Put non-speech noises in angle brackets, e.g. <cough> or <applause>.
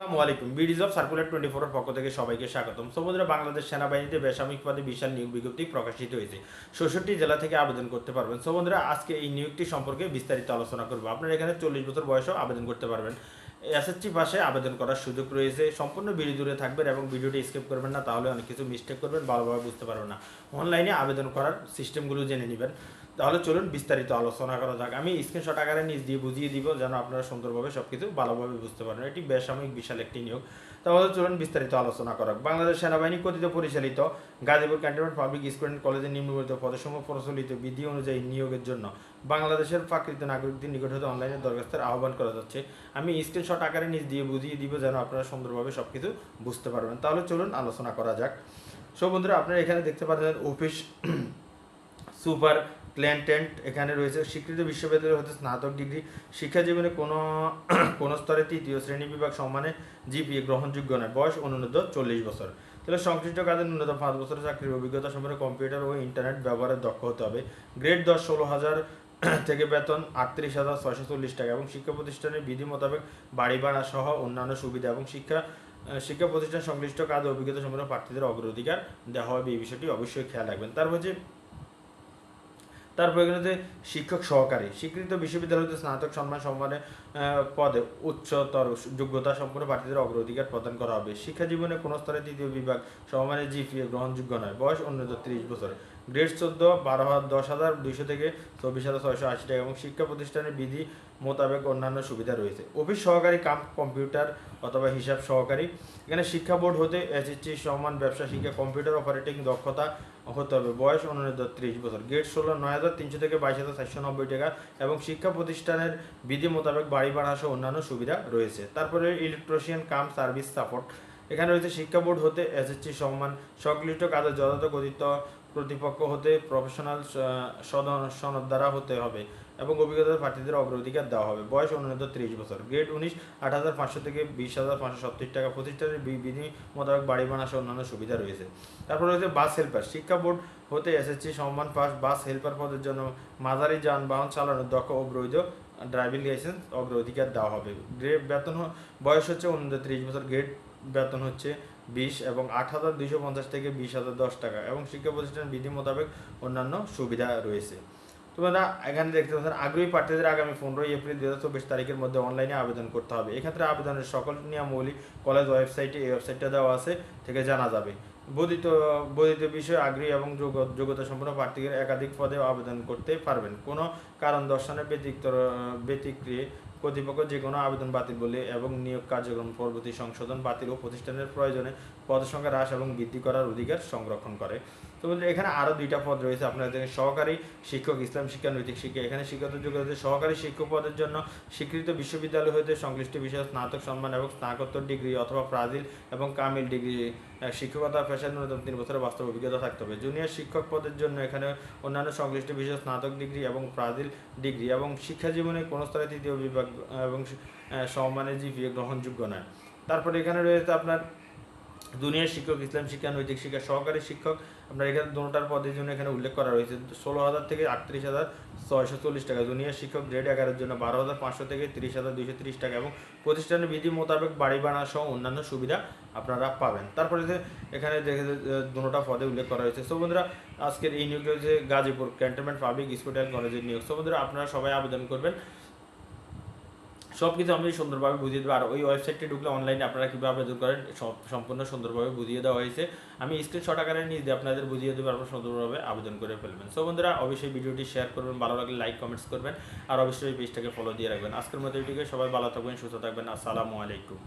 আসসালামু আলাইকুম। বিডিজ অফ সার্কুলার টোয়েন্টি ফোরের পক্ষ থেকে সবাইকে স্বাগতম। সমুদ্রে বাংলাদেশ সেনাবাহিনীতে বেসামরিক পদে বিশাল নিয়োগ বিজ্ঞপ্তি প্রকাশিত হয়েছে। ষষ্ঠটি জেলা থেকে আবেদন করতে পারবেন। সমুদ্রে আজকে এই নিয়োগটি সম্পর্কে বিস্তারিত আলোচনা করব। আপনারা এখানে চল্লিশ বছর বয়সেও আবেদন করতে পারবেন। এসএসসি পাশে আবেদন করার সুযোগ রয়েছে। সম্পূর্ণ ভিডিও দূরে থাকবেন এবং ভিডিওটি স্কিপ করবেন না, তাহলে অনেক কিছু মিস্টেক করবেন, ভালোভাবে বুঝতে পারবেন না। অনলাইনে আবেদন করার সিস্টেমগুলো জেনে নেবেন। তাহলে চলুন বিস্তারিত আলোচনা করা যাক। আমি স্ক্রিনশট আকারে নিজ দিয়ে বুঝিয়ে দিব যেন আপনারা সুন্দরভাবে সব কিছু ভালোভাবে বুঝতে পারেন। এটি বেসামরিক বিশাল একটি নিয়োগ। তাহলে চলুন বিস্তারিত আলোচনা করা বাংলাদেশ সেনাবাহিনী কর্তৃক পরিচালিত গাজীপুর ক্যান্টনমেন্ট পাবলিক স্কুল কলেজের নিম্নবর্ণিত পদসমূহ প্রচলিত বিধি অনুযায়ী নিয়োগের জন্য বাংলাদেশের প্রাকৃত নাগরিকদের নিকট হতে অনলাইনে দরখাস্তের আহ্বান করা যাচ্ছে। আমি স্ক্রিনশট আকারে নিজ দিয়ে বুঝিয়ে দিব যেন আপনারা সুন্দরভাবে সব কিছু বুঝতে পারবেন। তাহলে চলুন আলোচনা করা যাক। সো বন্ধুরা, আপনারা এখানে দেখতে পাচ্ছেন অফিস সুপার <clears throat> প্ল্যান্টেন্ট এখানে রয়েছে। স্বীকৃত বিশ্ববিদ্যালয় হতে স্নাতক ডিগ্রি। শিক্ষা জীবনে কোনো কোনো স্তরে তৃতীয় শ্রেণি বিভাগ সম্মানে জিপিএ গ্রহণযোগ্য নয়। বয়স অনুন্নত চল্লিশ বছর। তাহলে সংশ্লিষ্ট কাজের ন্যূনতম পাঁচ বছরের চাকরির অভিজ্ঞতা সম্পর্কে কম্পিউটার ও ইন্টারনেট ব্যবহারের দক্ষ হতে হবে? গ্রেড দশ ষোলো হাজার থেকে বেতন আটত্রিশ হাজার ছয়শো চল্লিশ টাকা এবং শিক্ষা প্রতিষ্ঠানের বিধি মোতাবেক বাড়ি ভাড়া সহ অন্যান্য সুবিধা এবং শিক্ষা শিক্ষা প্রতিষ্ঠান সংশ্লিষ্ট কাজ অভিজ্ঞতা সম্পন্ন প্রার্থীদের অগ্রাধিকার দেওয়া হবে এই বিষয়টি অবশ্যই খেয়াল রাখবেন। তারপর হচ্ছে তারপর এখানে যে শিক্ষক সহকারী, স্বীকৃত বিশ্ববিদ্যালয় হতে স্নাতক সম্মান সম্মানে পদে উচ্চতর যোগ্যতা সম্পন্ন প্রার্থীদের অগ্রাধিকার প্রদান করা হবে। শিক্ষা জীবনে কোনো স্তরে তৃতীয় বিভাগ সম্মানে জিপিএ গ্রহণযোগ্য নয়। বয়স অন্যত ত্রিশ বছর। গ্রেড চোদ্দ, বারো হাজার, দশ হাজার, দুইশো থেকে চব্বিশ হাজার, ছয়শো আশি টাকা এবং শিক্ষা প্রতিষ্ঠানের বিধি মোতাবেক অন্যান্য সুবিধা রয়েছে। অফিস সহকারী কাম, কম্পিউটার অথবা হিসাব সহকারী। এখানে শিক্ষা বোর্ড হতে এসএসসি সমান ব্যবসা, শিক্ষা, কম্পিউটার অপারেটিং দক্ষতা হতে হবে। বয়স অনুন্নত ত্রিশ বছর। গেট ষোলো, নয় হাজার তিনশো থেকে বাইশ হাজার চারশো নব্বই টাকা এবং শিক্ষা প্রতিষ্ঠানের বিধি মোতাবেক বাড়ি ভাড়া সহ অন্যান্য সুবিধা রয়েছে। তারপরে ইলেকট্রিশিয়ান কাম সার্ভিস সাপোর্ট। এখানে রয়েছে শিক্ষা বোর্ড হতে এসএসসি সম্মান সংশ্লিষ্ট কাজে যথাযথ গঠিত প্রতিপক্ষ হতে প্রফেশনাল সনদ দ্বারা হতে হবে এবং অভিজ্ঞতার প্রার্থীদের অগ্রাধিকার দেওয়া হবে। বয়স অনুন্নত ত্রিশ বছর। গ্রেড উনিশ আট হাজার পাঁচশো থেকে বিশ হাজার পাঁচশো সত্তর টাকা প্রতিষ্ঠানের বিধি মোতাবেক বাড়ি বানা সহ অন্যান্য সুবিধা রয়েছে। তারপর রয়েছে বাস হেল্পার শিক্ষা বোর্ড হতে এসএসসি, সম্মান পাস বাস হেল্পার পদের জন্য মাঝারি যানবাহন চালানোর দক্ষ বৈধ ড্রাইভিং লাইসেন্স অগ্রাধিকার দেওয়া হবে। গ্রেড বেতন বয়স হচ্ছে উনত্রিশ ত্রিশ বছর। গ্রেড বেতন হচ্ছে বিশ এবং আট হাজার দুইশো পঞ্চাশ থেকে বিশ হাজার দশ টাকা এবং শিক্ষা প্রতিষ্ঠান বিধি মোতাবেক অন্যান্য সুবিধা রয়েছে। তোমরা এখানে দেখতে পাচ্ছেন, আগ্রহী প্রার্থীদের আগামী পনেরোই এপ্রিল দু হাজার চব্বিশ তারিখের মধ্যে অনলাইনে আবেদন করতে হবে। এক্ষেত্রে আবেদনের সকল নিয়মাবলী কলেজ ওয়েবসাইটে এই ওয়েবসাইটটা দেওয়া আছে, থেকে জানা যাবে। বর্ধিত বর্ধিত বিষয়ে আগ্রহী এবং যোগ্য- যোগ্যতা সম্পন্ন প্রার্থীদের একাধিক পদে আবেদন করতে পারবেন। কোনো কারণ দর্শনের ব্যতিক্তর ব্যতিক্রিয়ে কর্তৃপক্ষ যে কোনো আবেদন বাতিল বলে এবং নিয়োগ কার্যক্রম পরবর্তী সংশোধন বাতিল ও প্রতিষ্ঠানের প্রয়োজনে পদ সংখ্যা হ্রাস এবং বৃদ্ধি করার অধিকার সংরক্ষণ করে। তো বন্ধুরা, এখানে আরও দুইটা পদ রয়েছে। আপনারা দেখেন সহকারী শিক্ষক ইসলাম শিক্ষা নৈতিক শিক্ষা। এখানে শিক্ষাগত যোগ্যতা সহকারী শিক্ষক পদের জন্য স্বীকৃত বিশ্ববিদ্যালয় হতে সংশ্লিষ্ট বিষয়ে স্নাতক সম্মান এবং স্নাতকোত্তর ডিগ্রি অথবা ব্রাজিল এবং কামিল ডিগ্রি শিক্ষকতা পেশার ন্যূনতম তিন বছরের বাস্তব অভিজ্ঞতা থাকতে হবে। জুনিয়র শিক্ষক পদের জন্য এখানে অন্যান্য সংশ্লিষ্ট বিশেষ স্নাতক ডিগ্রি এবং ব্রাজিল ডিগ্রি এবং শিক্ষা জীবনে কোনো স্তরে তৃতীয় বিভাগ এবং সম্মানের জিপিএ গ্রহণযোগ্য নয়। তারপরে এখানে রয়েছে আপনার জুনিয়র শিক্ষক ইসলাম শিক্ষা, নৈতিক শিক্ষা, সহকারী শিক্ষক আপনার এখানে দুটার পদের জন্য এখানে উল্লেখ করা রয়েছে। ষোলো হাজার থেকে আটত্রিশ হাজার ছয়শো চল্লিশ টাকা। জুনিয়র শিক্ষক গ্রেড এগারোর জন্য বারো হাজার পাঁচশো থেকে তিরিশ হাজার দুইশো তিরিশ টাকা এবং প্রতিষ্ঠানের বিধি মোতাবেক বাড়ি বানা সহ অন্যান্য সুবিধা আপনারা পাবেন। তারপরে যে এখানে দেখে দুটা পদে উল্লেখ করা হয়েছে। সো বন্ধুরা, আজকের এই নিয়োগ রয়েছে Gazipur cantonment public school and কলেজের নিয়োগ সো বন্ধুরা, আপনারা সবাই আবেদন করবেন। সব কিছু আমি সুন্দরভাবে বুঝিয়ে দেবো। আর ওই ওয়েবসাইটে ঢুকলে অনলাইনে আপনারা কীভাবে আবেদন করেন সম্পূর্ণ সুন্দরভাবে বুঝিয়ে দেওয়া হয়েছে। আমি স্ক্রিনশট আকারে নিয়ে দিয়ে আপনাদের বুঝিয়ে দেবো আপনারা সুন্দরভাবে আবেদন করে ফেলবেন। সো বন্ধুরা, অবশ্যই ভিডিওটি শেয়ার করবেন, ভালো লাগলে লাইক কমেন্টস করবেন, আর অবশ্যই পেজটাকে ফলো দিয়ে রাখবেন। আজকের মতো এটিকে সবাই ভালো থাকবেন, সুস্থ থাকবেন, আসসালামু আলাইকুম।